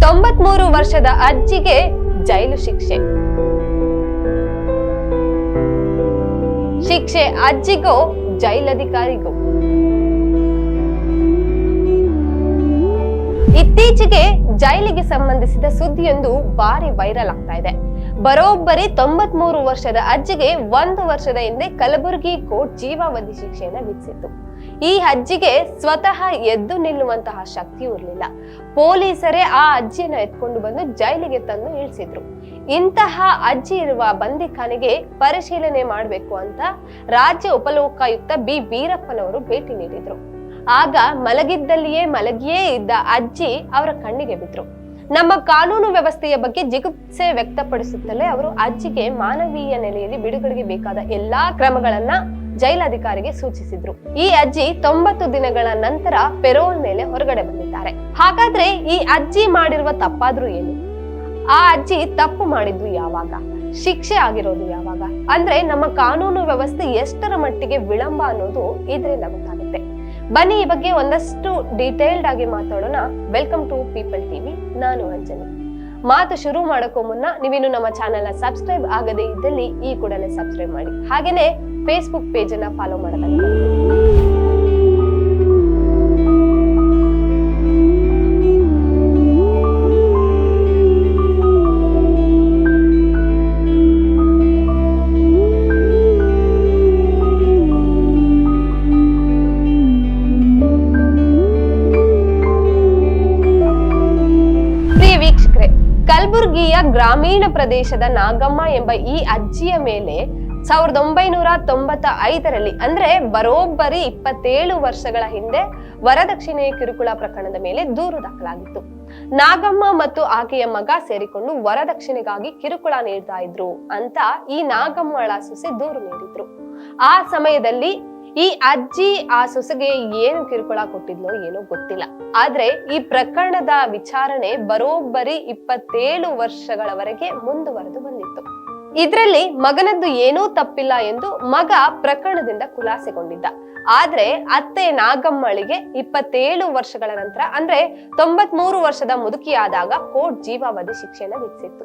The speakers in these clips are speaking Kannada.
ತೊಂಬತ್ಮೂರು ವರ್ಷದ ಅಜ್ಜಿಗೆ ಜೈಲು ಶಿಕ್ಷೆ. ಶಿಕ್ಷೆ ಅಜ್ಜಿಗೋ, ಜೈಲಧಿಕಾರಿಗೋ. ಇತ್ತೀಚೆಗೆ ಜೈಲಿಗೆ ಸಂಬಂಧಿಸಿದ ಸುದ್ದಿಯೊಂದು ಭಾರಿ ವೈರಲ್ ಆಗ್ತಾ ಇದೆ. ಬರೋಬ್ಬರಿ ತೊಂಬತ್ಮೂರು ವರ್ಷದ ಅಜ್ಜಿಗೆ ಒಂದು ವರ್ಷದ ಹಿಂದೆ ಕಲಬುರಗಿ ಕೋರ್ಟ್ ಜೀವಾವಧಿ ಶಿಕ್ಷೆಯನ್ನ ವಿಧಿಸಿತ್ತು. ಈ ಅಜ್ಜಿಗೆ ಸ್ವತಃ ಎದ್ದು ನಿಲ್ಲುವಂತಹ ಶಕ್ತಿ ಇರಲಿಲ್ಲ. ಪೊಲೀಸರೇ ಆ ಅಜ್ಜಿಯನ್ನ ಎತ್ಕೊಂಡು ಬಂದು ಜೈಲಿಗೆ ತಂದು ಇಳಿಸಿದ್ರು ಇಂತಹ ಅಜ್ಜಿ ಇರುವ ಬಂದಿಖಾನೆಗೆ ಪರಿಶೀಲನೆ ಮಾಡಬೇಕು ಅಂತ ರಾಜ್ಯ ಉಪಲೋಕಾಯುಕ್ತ ಬಿ. ವೀರಪ್ಪನವರು ಭೇಟಿ ನೀಡಿದ್ರು. ಆಗ ಮಲಗಿದ್ದಲ್ಲಿಯೇ ಮಲಗಿಯೇ ಇದ್ದ ಅಜ್ಜಿ ಅವರ ಕಣ್ಣಿಗೆ ಬಿದ್ರು. ನಮ್ಮ ಕಾನೂನು ವ್ಯವಸ್ಥೆಯ ಬಗ್ಗೆ ಜಿಗುಪ್ಸೆ ವ್ಯಕ್ತಪಡಿಸುತ್ತಲೇ ಅವರು ಅಜ್ಜಿಗೆ ಮಾನವೀಯ ನೆಲೆಯಲ್ಲಿ ಬಿಡುಗಡೆಗೆ ಬೇಕಾದ ಎಲ್ಲಾ ಕ್ರಮಗಳನ್ನ ಜೈಲಾಧಿಕಾರಿಗೆ ಸೂಚಿಸಿದ್ರು. ಈ ಅಜ್ಜಿ ತೊಂಬತ್ತು ದಿನಗಳ ನಂತರ ಪೆರೋಲ್ ಮೇಲೆ ಹೊರಗಡೆ ಬಂದಿದ್ದಾರೆ. ಹಾಗಾದ್ರೆ ಈ ಅಜ್ಜಿ ಮಾಡಿರುವ ತಪ್ಪಾದ್ರೂ ಏನು? ಆ ಅಜ್ಜಿ ತಪ್ಪು ಮಾಡಿದ್ದು ಯಾವಾಗ? ಶಿಕ್ಷೆ ಆಗಿರೋದು ಯಾವಾಗ? ಅಂದ್ರೆ ನಮ್ಮ ಕಾನೂನು ವ್ಯವಸ್ಥೆ ಎಷ್ಟರ ಮಟ್ಟಿಗೆ ವಿಳಂಬ ಅನ್ನೋದು ಇದರಿಂದ ಗೊತ್ತಾಗುತ್ತೆ ಬನ್ನಿ ಈ ಬಗ್ಗೆ ಒಂದಷ್ಟು ಡೀಟೇಲ್ಡ್ ಆಗಿ ಮಾತಾಡೋಣ. ವೆಲ್ಕಮ್ ಟು ಪೀಪಲ್ ಟಿವಿ ನಾನು ಅಂಜನಿ ಮಾತು ಶುರು ಮಾಡೋಕ್ಕೂ ಮುನ್ನ ನೀವಿನ್ನು ನಮ್ಮ ಚಾನೆಲ್ನ ಸಬ್ಸ್ಕ್ರೈಬ್ ಆಗದೇ ಇದ್ದಲ್ಲಿ ಈ ಕೂಡಲೇ ಸಬ್ಸ್ಕ್ರೈಬ್ ಮಾಡಿ. ಹಾಗೇನೆ ಫೇಸ್ಬುಕ್ ಪೇಜ್ ಅನ್ನ ಫಾಲೋ ಮಾಡೋದನ್ನ ಕಲಬುರ್ಗಿಯ ಗ್ರಾಮೀಣ ಪ್ರದೇಶದ ನಾಗಮ್ಮ ಎಂಬ ಈ ಅಜ್ಜಿಯ ಮೇಲೆ ಸಾವಿರದ ಒಂಬೈನೂರ ತೊಂಬತ್ತ ಐದರಲ್ಲಿ ಅಂದ್ರೆ ಬರೋಬ್ಬರಿ ಇಪ್ಪತ್ತೇಳು ವರ್ಷಗಳ ಹಿಂದೆ ವರದಕ್ಷಿಣೆಯ ಕಿರುಕುಳ ಪ್ರಕರಣದ ಮೇಲೆ ದೂರು ದಾಖಲಾಗಿತ್ತು. ನಾಗಮ್ಮ ಮತ್ತು ಆಕೆಯ ಮಗ ಸೇರಿಕೊಂಡು ವರದಕ್ಷಿಣೆಗಾಗಿ ಕಿರುಕುಳ ನೀಡ್ತಾ ಇದ್ರು ಅಂತ ಈ ನಾಗಮ್ಮಳ ಸೊಸೆ ದೂರು ನೀಡಿದ್ರು. ಆ ಸಮಯದಲ್ಲಿ ಈ ಅಜ್ಜಿ ಆ ಸೊಸೆಗೆ ಏನು ಕಿರುಕುಳ ಕೊಟ್ಟಿದ್ಲೋ ಏನೋ ಗೊತ್ತಿಲ್ಲ. ಆದ್ರೆ ಈ ಪ್ರಕರಣದ ವಿಚಾರಣೆ ಬರೋಬ್ಬರಿ ಇಪ್ಪತ್ತೇಳು ವರ್ಷಗಳವರೆಗೆ ಮುಂದುವರೆದು ಬಂದಿತ್ತು. ಇದ್ರಲ್ಲಿ ಮಗನದ್ದು ಏನೂ ತಪ್ಪಿಲ್ಲ ಎಂದು ಮಗ ಪ್ರಕರಣದಿಂದ ಖುಲಾಸೆಗೊಂಡಿದ್ದ. ಆದ್ರೆ ಅತ್ತೆ ನಾಗಮ್ಮಳಿಗೆ ಇಪ್ಪತ್ತೇಳು ವರ್ಷಗಳ ನಂತರ, ಅಂದ್ರೆ ತೊಂಬತ್ಮೂರು ವರ್ಷದ ಮುದುಕಿಯಾದಾಗ ಕೋರ್ಟ್ ಜೀವಾವಧಿ ಶಿಕ್ಷೆಯನ್ನ ವಿಧಿಸಿತ್ತು.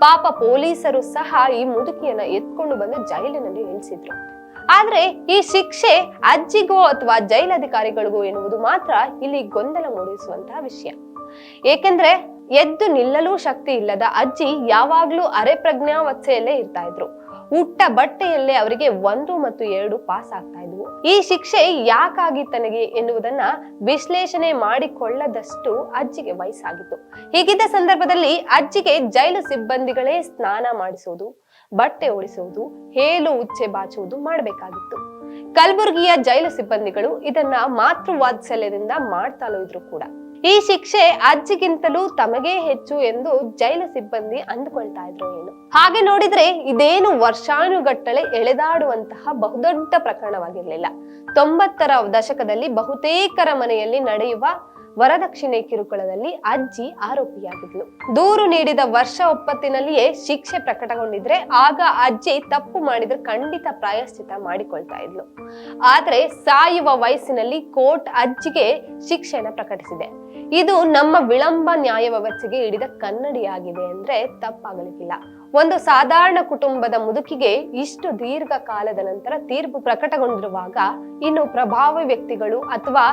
ಪಾಪ ಪೊಲೀಸರು ಸಹ ಈ ಮುದುಕಿಯನ್ನ ಎತ್ಕೊಂಡು ಬಂದು ಜೈಲಿನಲ್ಲಿ ಇಳಿಸಿದ್ರು ಆದ್ರೆ ಈ ಶಿಕ್ಷೆ ಅಜ್ಜಿಗೋ ಅಥವಾ ಜೈಲಧಿಕಾರಿಗಳಿಗೋ ಎನ್ನುವುದು ಮಾತ್ರ ಇಲ್ಲಿ ಗೊಂದಲ ಮೂಡಿಸುವಂತಹ ವಿಷಯ. ಏಕೆಂದ್ರೆ ಎದ್ದು ನಿಲ್ಲಲು ಶಕ್ತಿ ಇಲ್ಲದ ಅಜ್ಜಿ ಯಾವಾಗ್ಲೂ ಅರೆ ಪ್ರಜ್ಞಾವಸ್ಥೆಯಲ್ಲೇ ಇರ್ತಾ ಇದ್ರು. ಉಟ್ಟ ಬಟ್ಟೆಯಲ್ಲೇ ಅವರಿಗೆ ಒಂದು ಮತ್ತು ಎರಡು ಪಾಸ್ ಆಗ್ತಾ ಇದ್ವು. ಈ ಶಿಕ್ಷೆ ಯಾಕಾಗಿ ತನಗೆ ಎನ್ನುವುದನ್ನ ವಿಶ್ಲೇಷಣೆ ಮಾಡಿಕೊಳ್ಳದಷ್ಟು ಅಜ್ಜಿಗೆ ವಯಸ್ಸಾಗಿತ್ತು. ಹೀಗಿದ್ದ ಸಂದರ್ಭದಲ್ಲಿ ಅಜ್ಜಿಗೆ ಜೈಲು ಸಿಬ್ಬಂದಿಗಳೇ ಸ್ನಾನ ಮಾಡಿಸುವುದು ಬಟ್ಟೆ ಉಳಿಸುವುದು ಹೇಲು ಉಚ್ಚೆ ಬಾಚುವುದು ಮಾಡಬೇಕಾಗಿತ್ತು. ಕಲಬುರಗಿಯ ಜೈಲು ಸಿಬ್ಬಂದಿಗಳು ಇದನ್ನ ಮಾತೃವಾತ್ಸಲ್ಯದಿಂದ ಮಾಡ್ತಾಲೋ ಇದ್ರು ಕೂಡ. ಈ ಶಿಕ್ಷೆ ಅಜ್ಜಿಗಿಂತಲೂ ತಮಗೇ ಹೆಚ್ಚು ಎಂದು ಜೈಲು ಸಿಬ್ಬಂದಿ ಅಂದುಕೊಳ್ತಾ ಇದ್ರು ಏನು. ಹಾಗೆ ನೋಡಿದ್ರೆ ಇದೇನು ವರ್ಷಾನುಗಟ್ಟಲೆ ಎಳೆದಾಡುವಂತಹ ಬಹುದೊಡ್ಡ ಪ್ರಕರಣವಾಗಿರ್ಲಿಲ್ಲ. ತೊಂಬತ್ತರ ದಶಕದಲ್ಲಿ ಬಹುತೇಕರ ಮನೆಯಲ್ಲಿ ನಡೆಯುವ ವರದಕ್ಷಿಣೆ ಕಿರುಕುಳದಲ್ಲಿ ಅಜ್ಜಿ ಆರೋಪಿಯಾಗಿದ್ಲು. ದೂರು ನೀಡಿದ ವರ್ಷ ಒಪ್ಪತ್ತಿನಲ್ಲಿಯೇ ಶಿಕ್ಷೆ ಪ್ರಕಟಗೊಂಡಿದ್ರೆ ಆಗ ಅಜ್ಜಿ ತಪ್ಪು ಮಾಡಿದ್ರೆ ಖಂಡಿತ ಪ್ರಾಯಶ್ಚಿತ ಮಾಡಿಕೊಳ್ತಾ ಇದ್ಲು. ಆದ್ರೆ ಸಾಯುವ ವಯಸ್ಸಿನಲ್ಲಿ ಕೋರ್ಟ್ ಅಜ್ಜಿಗೆ ಶಿಕ್ಷೆಯನ್ನ ಪ್ರಕಟಿಸಿದೆ. ಇದು ನಮ್ಮ ವಿಳಂಬ ನ್ಯಾಯ ವ್ಯವಸ್ಥೆಗೆ ಹಿಡಿದ ಕನ್ನಡಿಯಾಗಿದೆ ಅಂದ್ರೆ ತಪ್ಪಾಗಲಿಕ್ಕಿಲ್ಲ. ಒಂದು ಸಾಧಾರಣ ಕುಟುಂಬದ ಮುದುಕಿಗೆ ಇಷ್ಟು ದೀರ್ಘ ಕಾಲದ ನಂತರ ತೀರ್ಪು ಪ್ರಕಟಗೊಂಡಿರುವಾಗ ಇನ್ನು ಪ್ರಭಾವಿ ವ್ಯಕ್ತಿಗಳು ಅಥವಾ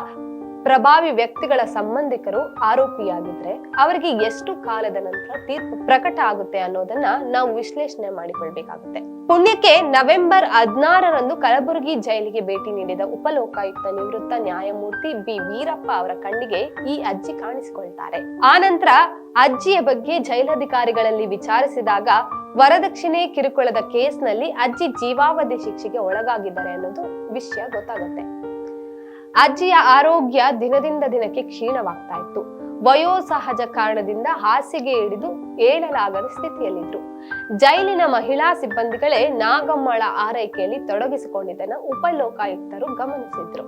ಪ್ರಭಾವಿ ವ್ಯಕ್ತಿಗಳ ಸಂಬಂಧಿಕರು ಆರೋಪಿಯಾಗಿದ್ರೆ ಅವರಿಗೆ ಎಷ್ಟು ಕಾಲದ ನಂತರ ತೀರ್ಪು ಪ್ರಕಟ ಆಗುತ್ತೆ ಅನ್ನೋದನ್ನ ನಾವು ವಿಶ್ಲೇಷಣೆ ಮಾಡಿಕೊಳ್ಬೇಕಾಗುತ್ತೆ. ಪುಣ್ಯಕ್ಕೆ ನವೆಂಬರ್ ಹದಿನಾರರಂದು ಕಲಬುರಗಿ ಜೈಲಿಗೆ ಭೇಟಿ ನೀಡಿದ ಉಪಲೋಕಾಯುಕ್ತ ನಿವೃತ್ತ ನ್ಯಾಯಮೂರ್ತಿ ಬಿ. ವೀರಪ್ಪ ಅವರ ಕಣ್ಣಿಗೆ ಈ ಅಜ್ಜಿ ಕಾಣಿಸಿಕೊಳ್ತಾರೆ. ಆನಂತರ ಅಜ್ಜಿಯ ಬಗ್ಗೆ ಜೈಲಧಿಕಾರಿಗಳಲ್ಲಿ ವಿಚಾರಿಸಿದಾಗ ವರದಕ್ಷಿಣೆ ಕಿರುಕುಳದ ಕೇಸ್ನಲ್ಲಿ ಅಜ್ಜಿ ಜೀವಾವಧಿ ಶಿಕ್ಷೆಗೆ ಒಳಗಾಗಿದ್ದಾರೆ ಅನ್ನೋದು ವಿಷಯ ಗೊತ್ತಾಗುತ್ತೆ. ಅಜ್ಜಿಯ ಆರೋಗ್ಯ ದಿನದಿಂದ ದಿನಕ್ಕೆ ಕ್ಷೀಣವಾಗ್ತಾ ಇತ್ತು ವಯೋಸಹಜ ಕಾರಣದಿಂದ ಹಾಸಿಗೆ ಹಿಡಿದು ಏಳಲಾಗದ ಸ್ಥಿತಿಯಲ್ಲಿದ್ರು. ಜೈಲಿನ ಮಹಿಳಾ ಸಿಬ್ಬಂದಿಗಳೇ ನಾಗಮ್ಮಳ ಆರೈಕೆಯಲ್ಲಿ ತೊಡಗಿಸಿಕೊಂಡಿದ್ದನ್ನು ಉಪಲೋಕಾಯುಕ್ತರು ಗಮನಿಸಿದ್ರು.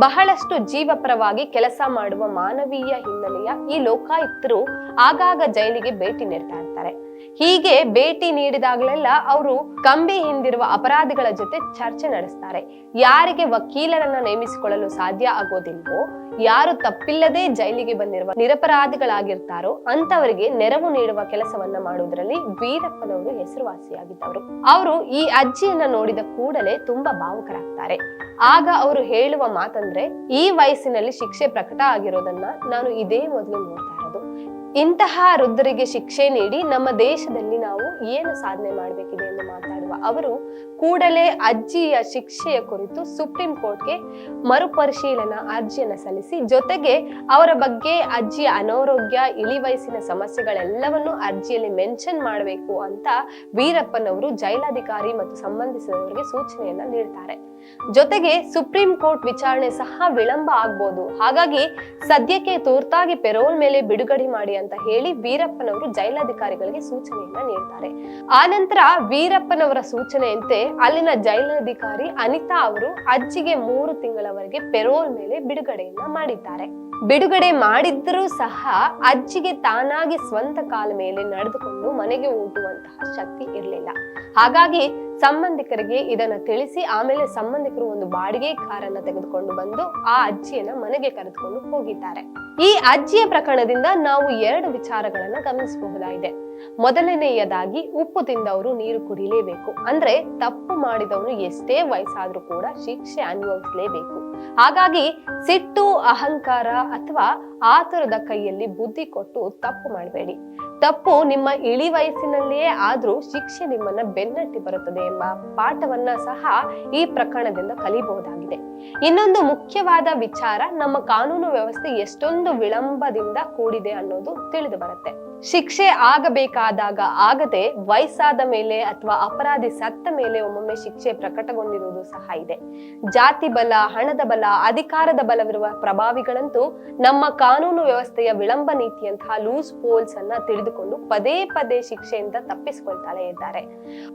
ಬಹಳಷ್ಟು ಜೀವಪರವಾಗಿ ಕೆಲಸ ಮಾಡುವ ಮಾನವೀಯ ಹಿನ್ನೆಲೆಯ ಈ ಲೋಕಾಯುಕ್ತರು ಆಗಾಗ ಜೈಲಿಗೆ ಭೇಟಿ ನೀಡ್ತಾ ಇರ್ತಾರೆ. ಹೀಗೆ ಭೇಟಿ ನೀಡಿದಾಗಲೆಲ್ಲ ಅವರು ಕಂಬಿ ಹಿಂದಿರುವ ಅಪರಾಧಿಗಳ ಜೊತೆ ಚರ್ಚೆ ನಡೆಸ್ತಾರೆ. ಯಾರಿಗೆ ವಕೀಲರನ್ನ ನೇಮಿಸಿಕೊಳ್ಳಲು ಸಾಧ್ಯ ಆಗೋದಿಲ್ವೋ, ಯಾರು ತಪ್ಪಿಲ್ಲದೆ ಜೈಲಿಗೆ ಬಂದಿರುವ ನಿರಪರಾಧಿಗಳಾಗಿರ್ತಾರೋ ಅಂತವರಿಗೆ ನೆರವು ನೀಡುವ ಕೆಲಸವನ್ನ ಮಾಡುವುದರಲ್ಲಿ ವೀರಪ್ಪನವರು ಹೆಸರುವಾಸಿಯಾಗಿದ್ದವರು. ಅವರು ಈ ಅಜ್ಜಿಯನ್ನ ನೋಡಿದ ಕೂಡಲೇ ತುಂಬಾ ಭಾವುಕರಾಗ್ತಾರೆ. ಆಗ ಅವರು ಹೇಳುವ ಮಾತಂದ್ರೆ, ಈ ವಯಸ್ಸಿನಲ್ಲಿ ಶಿಕ್ಷೆ ಪ್ರಕಟ ಆಗಿರೋದನ್ನ ನಾನು ಇದೇ ಮೊದಲು ನೋಡ್ತಾ ಇರೋದು. ಇಂತಹ ವೃದ್ಧರಿಗೆ ಶಿಕ್ಷೆ ನೀಡಿ ನಮ್ಮ ದೇಶದಲ್ಲಿ ನಾವು ಏನು ಸಾಧನೆ ಮಾಡಬೇಕಿದೆ ಎಂದು ಮಾತಾಡುವ ಅವರು ಕೂಡಲೇ ಅಜ್ಜಿಯ ಶಿಕ್ಷೆಯ ಕುರಿತು ಸುಪ್ರೀಂ ಕೋರ್ಟ್ಗೆ ಮರುಪರಿಶೀಲನಾ ಅರ್ಜಿಯನ್ನು ಸಲ್ಲಿಸಿ, ಜೊತೆಗೆ ಅವರ ಬಗ್ಗೆ ಅಜ್ಜಿಯ ಅನಾರೋಗ್ಯ ಇಳಿ ವಯಸ್ಸಿನ ಸಮಸ್ಯೆಗಳೆಲ್ಲವನ್ನು ಅರ್ಜಿಯಲ್ಲಿ ಮೆನ್ಷನ್ ಮಾಡಬೇಕು ಅಂತ ವೀರಪ್ಪನವರು ಜೈಲಾಧಿಕಾರಿ ಮತ್ತು ಸಂಬಂಧಿಸಿದವರಿಗೆ ಸೂಚನೆಯನ್ನ ನೀಡ್ತಾರೆ. ಜೊತೆಗೆ ಸುಪ್ರೀಂ ಕೋರ್ಟ್ ವಿಚಾರಣೆ ಸಹ ವಿಳಂಬ ಆಗ್ಬೋದು. ಹಾಗಾಗಿ ಸದ್ಯಕ್ಕೆ ತುರ್ತಾಗಿ ಪೆರೋಲ್ ಮೇಲೆ ಬಿಡುಗಡೆ ಮಾಡಿ ಅಂತ ಹೇಳಿ ವೀರಪ್ಪನವರು ಜೈಲಾಧಿಕಾರಿಗಳಿಗೆ ಸೂಚನೆಯನ್ನ ನೀಡ್ತಾರೆ. ನಂತರ ವೀರಪ್ಪನವರ ಸೂಚನೆಯಂತೆ ಅಲ್ಲಿನ ಜೈಲಾಧಿಕಾರಿ ಅನಿತಾ ಅವರು ಅಜ್ಜಿಗೆ ಮೂರು ತಿಂಗಳವರೆಗೆ ಪೆರೋಲ್ ಮೇಲೆ ಬಿಡುಗಡೆಯನ್ನ ಮಾಡಿದ್ದಾರೆ. ಬಿಡುಗಡೆ ಮಾಡಿದ್ರೂ ಸಹ ಅಜ್ಜಿಗೆ ತಾನಾಗಿ ಸ್ವಂತ ಕಾಲ ಮೇಲೆ ನಡೆದುಕೊಂಡು ಮನೆಗೆ ಹೋಗುವಂತಹ ಶಕ್ತಿ ಇರಲಿಲ್ಲ. ಹಾಗಾಗಿ ಸಂಬಂಧಿಕರಿಗೆ ಇದನ್ನ ತಿಳಿಸಿ ಆಮೇಲೆ ಸಂಬಂಧಿಕರು ಒಂದು ಬಾಡಿಗೆ ಕಾರನ್ನ ತೆಗೆದುಕೊಂಡು ಬಂದು ಆ ಅಜ್ಜಿಯನ್ನ ಮನೆಗೆ ಕರೆದುಕೊಂಡು ಹೋಗಿದ್ದಾರೆ. ಈ ಅಜ್ಜಿಯ ಪ್ರಕರಣದಿಂದ ನಾವು ಎರಡು ವಿಚಾರಗಳನ್ನ ಗಮನಿಸಬಹುದಾಗಿದೆ. ಮೊದಲನೆಯದಾಗಿ ಉಪ್ಪು ತಿಂದವರು ನೀರು ಕುಡಿಲೇಬೇಕು. ಅಂದ್ರೆ ತಪ್ಪು ಮಾಡಿದವನು ಎಷ್ಟೇ ವಯಸ್ಸಾದ್ರೂ ಕೂಡ ಶಿಕ್ಷೆ ಅನುಭವಿಸಲೇಬೇಕು. ಹಾಗಾಗಿ ಸಿಟ್ಟು, ಅಹಂಕಾರ ಅಥವಾ ಆತುರದ ಕೈಯಲ್ಲಿ ಬುದ್ಧಿ ಕೊಟ್ಟು ತಪ್ಪು ಮಾಡಬೇಡಿ. ತಪ್ಪು ನಿಮ್ಮ ಇಳಿ ವಯಸ್ಸಿನಲ್ಲಿಯೇ ಆದ್ರೂ ಶಿಕ್ಷೆ ನಿಮ್ಮನ್ನ ಬೆನ್ನಟ್ಟಿ ಬರುತ್ತದೆ ಎಂಬ ಪಾಠವನ್ನ ಸಹ ಈ ಪ್ರಕರಣದಿಂದ ಕಲಿಬಹುದಾಗಿದೆ. ಇನ್ನೊಂದು ಮುಖ್ಯವಾದ ವಿಚಾರ, ನಮ್ಮ ಕಾನೂನು ವ್ಯವಸ್ಥೆ ಎಷ್ಟೊಂದು ವಿಳಂಬದಿಂದ ಕೂಡಿದೆ ಅನ್ನೋದು ತಿಳಿದು ಬರುತ್ತೆ. ಶಿಕ್ಷೆ ಆಗಬೇಕಾದಾಗ ಆಗದೆ ವಯಸ್ಸಾದ ಮೇಲೆ ಅಥವಾ ಅಪರಾಧಿ ಸತ್ತ ಮೇಲೆ ಒಮ್ಮೊಮ್ಮೆ ಶಿಕ್ಷೆ ಪ್ರಕಟಗೊಂಡಿರುವುದು ಸಹ ಇದೆ. ಜಾತಿ ಬಲ, ಹಣದ ಬಲ, ಅಧಿಕಾರದ ಬಲವಿರುವ ಪ್ರಭಾವಿಗಳಂತೂ ನಮ್ಮ ಕಾನೂನು ವ್ಯವಸ್ಥೆಯ ವಿಳಂಬ ನೀತಿಯಂತಹ ಲೂಸ್ ಪೋಲ್ಸ್ ಅನ್ನ ತಿಳಿದುಕೊಂಡು ಪದೇ ಪದೇ ಶಿಕ್ಷೆಯಿಂದ ತಪ್ಪಿಸಿಕೊಳ್ತಾಳೆ ಇದ್ದಾರೆ.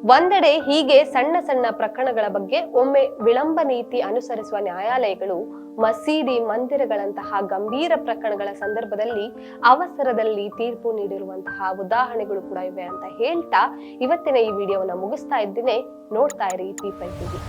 ಒಂದೆಡೆ ಹೀಗೆ ಸಣ್ಣ ಸಣ್ಣ ಪ್ರಕರಣಗಳ ಬಗ್ಗೆ ಒಮ್ಮೆ ವಿಳಂಬ ನೀತಿ ಅನುಸರಿಸುವ ನ್ಯಾಯಾಲಯಗಳು ಮಸೀದಿ ಮಂದಿರಗಳಂತಹ ಗಂಭೀರ ಪ್ರಕರಣಗಳ ಸಂದರ್ಭದಲ್ಲಿ ಅವಸರದಲ್ಲಿ ತೀರ್ಪು ನೀಡಿರುವಂತಹ ಉದಾಹರಣೆಗಳು ಕೂಡ ಇವೆ ಅಂತ ಹೇಳ್ತಾ ಇವತ್ತಿನ ಈ ವಿಡಿಯೋವನ್ನ ಮುಗಿಸ್ತಾ ಇದ್ದೀನಿ. ನೋಡ್ತಾ ಇರಿ ಪೀಪಲ್ ಟಿವಿ